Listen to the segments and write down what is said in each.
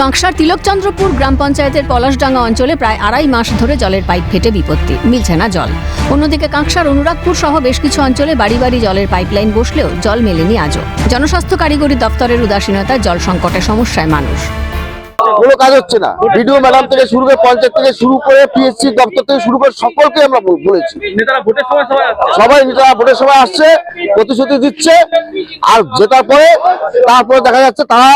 কাঁকসার তিলকচন্দ্রপুর গ্রাম পঞ্চায়েতের পলাশডাঙ্গা অঞ্চলে প্রায় আড়াই মাস ধরে জলের পাইপ ফেটে বিপত্তি। মিলছে না জল। অন্যদিকে কাঁকসার অনুরাগপুর সহ বেশ কিছু অঞ্চলে বাড়ি বাড়ি জলের পাইপলাইন বসলেও জল মেলেনি আজও। জনস্বাস্থ্য কারিগরি দপ্তরের উদাসীনতায় জল সংকটের সমস্যায় মানুষ। কোনো কাজ হচ্ছে না। বিডিও ম্যাডাম থেকে শুরু করে পঞ্চায়েত থেকে শুরু করে পিএসসি দপ্তর থেকে শুরু করে সকলকে আমরা বলেছি। নেতারা ভোটের সময় সবাই আসছে। সবাই নেতারা ভোটের সময় আসছে প্রতিশ্রুতি দিচ্ছে আর জেতার পরে তারপরে দেখা যাচ্ছে তারা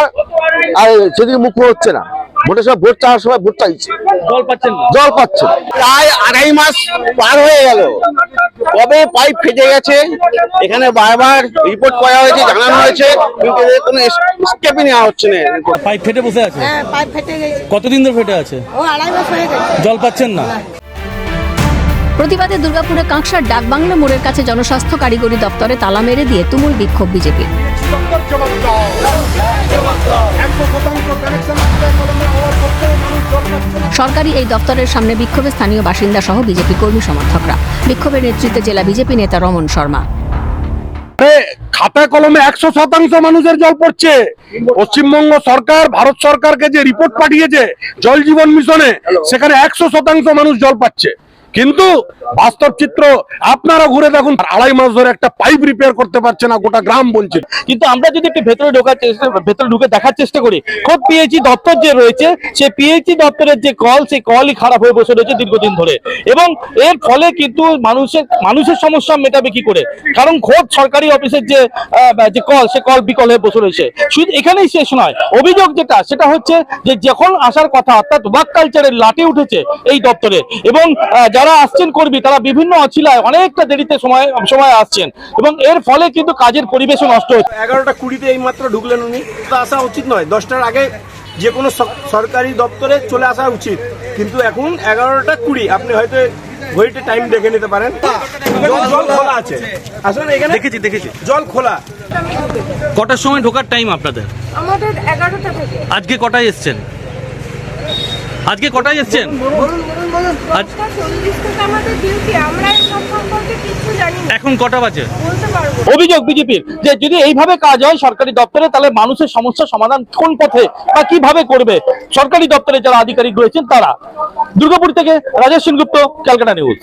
আর সেদিকে মুখ হচ্ছে না। ভোটের সময় ভোট চাওয়ার সময় ভোট চাইছে। জল পাচ্ছেন না। জল পাচ্ছে। প্রায় আড়াই মাস পার হয়ে গেল। কবে পাইপ ফেটে গেছে এখানে বারবার রিপোর্ট করা হয়েছে জানানো হয়েছে কিন্তু এদের কোনো স্টেপই নেওয়া হচ্ছে না পাইপ ফেটে বসে আছে? হ্যাঁ পাইপ ফেটে গেছে। কতদিন ধরে ফেটে আছে? ও আড়াই মাস হয়ে গেছে। জল পাচ্ছেন না। প্রতিবাদে দুর্গাপুরে কাঁকসার ডাকবাংলো মোড়ের কাছে জনস্বাস্থ্য কারিগরি দপ্তরে তালা মেরে দিয়ে তুমুল বিক্ষোভ বিজেপির। সরকারি এই দপ্তরের সামনে বিক্ষোভে স্থানীয় বাসিন্দা সহ বিজেপি কর্মী সমর্থকরা। বিক্ষোভের নেতৃত্বে জেলা বিজেপি নেতা রমন শর্মা। খাতা কলমে একশো শতাংশ মানুষের জল পড়ছে। পশ্চিমবঙ্গ সরকার ভারত সরকারকে যে রিপোর্ট পাঠিয়েছে জল জীবন মিশনে সেখানে একশো শতাংশ মানুষ জল পাচ্ছে। কিন্তু বাস্তব চিত্র আপনারা ঘুরে দেখুন আড়াই মাস ধরে একটা পাইপ রিপেয়ার করতে পারছে না, গোটা গ্রাম বঞ্চিত। কিন্তু আমরা যদি একটু ভেতরে ঢোকার চেষ্টা, ভেতরে ঢুকে দেখার চেষ্টা করি, খোদ পিএইচি দপ্তর যে রয়েছে সেই পিএইচি দপ্তরের যে কল সেই কলই খারাপ হয়ে বসে রয়েছে দীর্ঘদিন ধরে। এবং এর ফলে কিন্তু মানুষের মানুষের সমস্যা মেটাবে কি করে? কারণ খোদ সরকারি অফিসের যে যে কল সে কল বিকল হয়ে বসে রয়েছে। শুধু এখানেই শেষ নয়, অভিযোগ যেটা, সেটা হচ্ছে যে যখন আসার কথা, অর্থাৎ ওয়াক কালচারের লাঠি উঠেছে এই দপ্তরে, এবং যারা আসছেন কর্মী তারা বিভিন্ন অচিলায় অনেকটা দেরিতে সময় সময় আসছেন। এবং এর ফলে কিন্তু কাজের পরিবেশও নষ্ট হচ্ছে। এগারোটা কুড়িতে এই মাত্র ঢুকলেন উনি। তো আসা উচিত নয়। দশটার আগে যে কোনো সরকারি দপ্তরে চলে আসা উচিত। কিন্তু এখন এগারোটা কুড়ি। আপনি হয়তো ঘড়িতে টাইম দেখে নিতে পারেন। জল জল খোলা আছে। আসলে এখানে। দেখেছি দেখেছি। জল খোলা। কটার সময় ঢোকার টাইম আপনাদের? আমাদের এগারোটা থেকে। আজকে কটায় এসছেন? আজকে কটায় এসছেন? আজ- দশটা চল্লিশ থেকে আমাদের ডিউটি আমরা এসব সম্পর্কে কিছু জানি না। এখন কটা বাজে? বলতে পারব না। অভিযোগ বিজেপির যে যদি এইভাবে কাজ হয় সরকারি দপ্তরে তাহলে মানুষের সমস্যা সমাধান কোন পথে বা কীভাবে করবে? সরকারি দপ্তরে যারা আধিকারিক রয়েছেন তারা। দুর্গাপুর থেকে রাজেশ সেনগুপ্ত ক্যালকাটা নিউজ।